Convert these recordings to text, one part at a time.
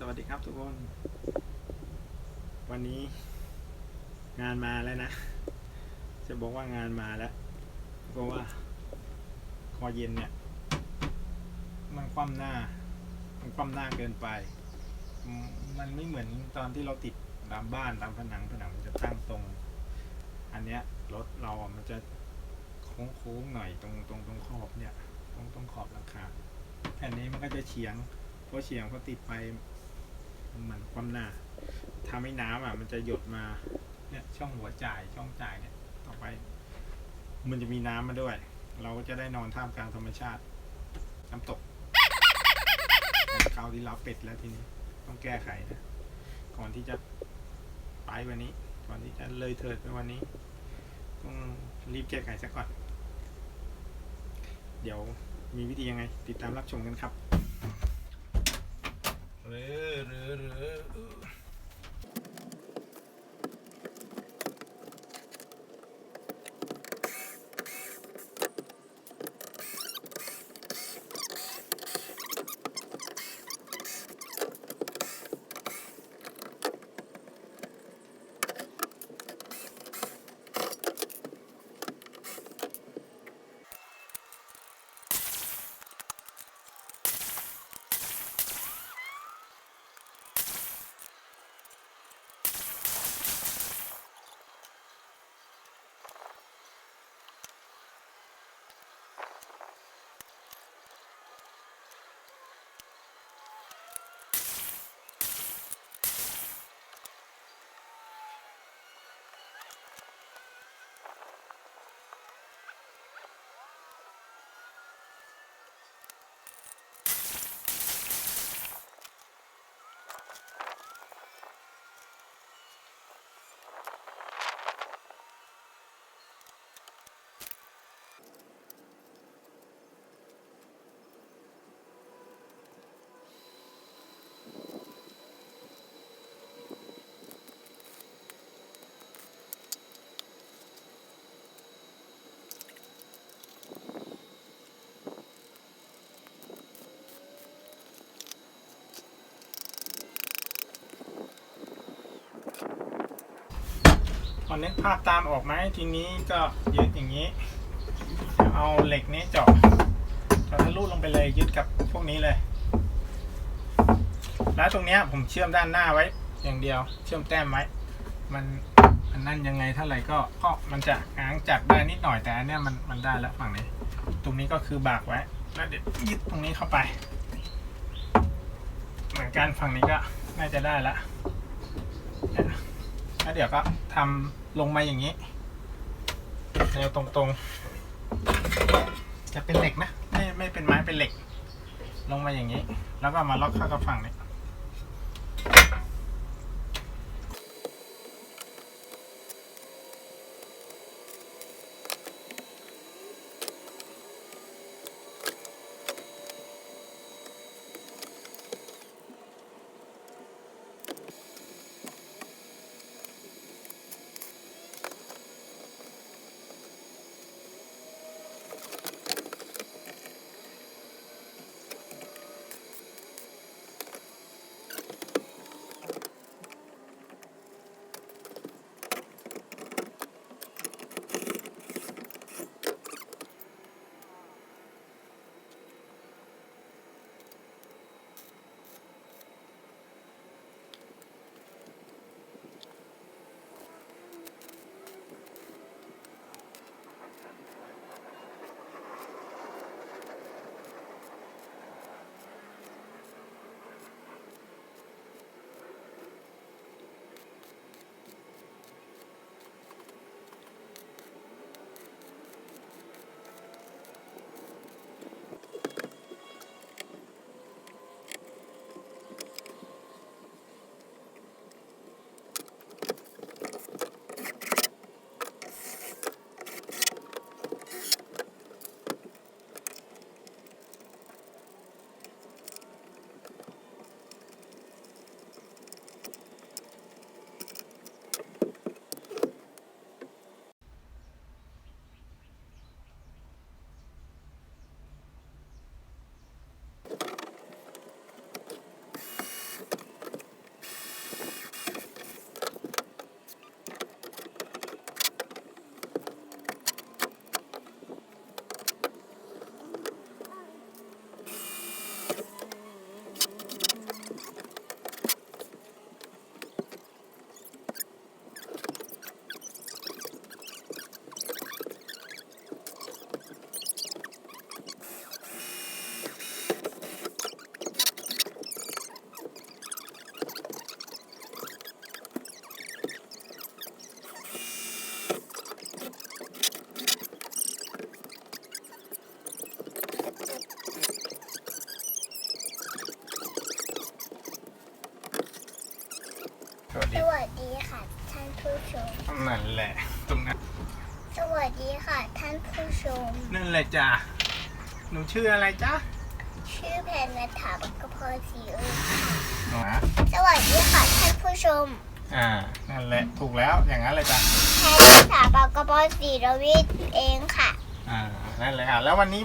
สวัสดีครับทุกคน วันนี้ งานมาแล้วนะ จะบอกว่างานมาแล้ว เพราะว่า คอเย็นเนี่ย มันคว่ำหน้า มันคว่ำหน้าเกินไป มันไม่เหมือนตอนที่เราติดตามบ้านตามผนังผนังมันจะตั้งตรง อันเนี้ยรถเรามันจะโค้งๆหน่อยตรงตรงตรงขอบเนี่ยตรงตรงขอบหลังคาแผ่นนี้มันก็จะเฉียงเพราะเฉียงพอติดไป มันเหมือนความหน้าทำให้น้ำอะ มันจะหยดมาเนี่ยช่องหัวจ่ายช่องจ่ายเนี่ยต่อไป มันจะมีน้ำมาด้วย เราก็จะได้นอนท่ามกลางธรรมชาติ น้ำตกคราวที่รับเป็ดแล้วทีนี้ต้องแก้ไขนะก่อนที่จะไปวันนี้ ก่อนที่จะเลยเถิดไปวันนี้ต้องรีบแก้ไขซะก่อน เดี๋ยวมีวิธียังไง ติดตามรับชมกันครับเรืออ อนึกภาพตามออกไหมทีนี้ก็ยึดอย่างนี้เอาเหล็กนี้เจาะเจาะทะลุลงไปเลยยึดกับพวกนี้เลย แล้วตรงเนี้ยผมเชื่อมด้านหน้าไว้ อย่างเดียว เชื่อมแต้มไว้ มันอันนั้นยังไงเท่าไหร่ก็ก็มันจะง้างจับได้นิดหน่อยแต่อันเนี้ยมันมันได้แล้วฝั่งนี้ ตรงนี้ก็คือบากไว้แล้วเดี๋ยวยึดตรงนี้เข้าไป เหมือนกันฝั่งนี้ก็น่าจะได้ละแล้วเดี๋ยวก็ทำ ลงมาอย่างนี้ แนวตรงๆ จะเป็นเหล็กนะ ไม่ไม่เป็นไม้เป็นเหล็ก ลงมาอย่างนี้ แล้วก็มาล็อกเข้ากับฝั่งนี้ วัสสดีวัสดีค่ะ ท่านผู้ชม นั่นแหละ ตรงนั้น สวัสดีค่ะ ท่านผู้ชม นั่นแหละจ้ะหนูชื่ออะไรจ๊ะชื่อแพนนัทถาบักกะพอสีเอิญหนูสวัสดีค่ะ ท่านผู้ชมอ่า นั่นแหละ ถูกแล้ว อย่างนั้นเลยจ้ะ แพนนัทถาบักกะพอสีรวิทย์เองค่ะ อ่า นั่นเลยอะ แล้ววันนี้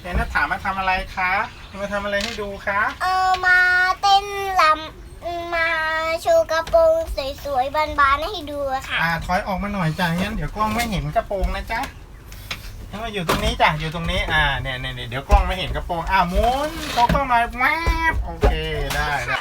เรนนัทถามมาทำอะไรคะ มาทำอะไรให้ดูคะ เออมาเต้นลำมา โชว์กระโปรงสวยๆ บานๆ ให้ดูค่ะ อ่าถอยออกมาหน่อยจ้ะงั้นเดี๋ยวกล้องไม่เห็นกระโปรงนะจ๊ะให้มาอยู่ตรงนี้จ้ะอยู่ตรงนี้อ่าเนี่ยเนี่ยเนี่ยเดี๋ยวกล้องไม่เห็นกระโปรงอ่าหมุนโต๊ะกล้องหน่อยแวบโอเคได้ได้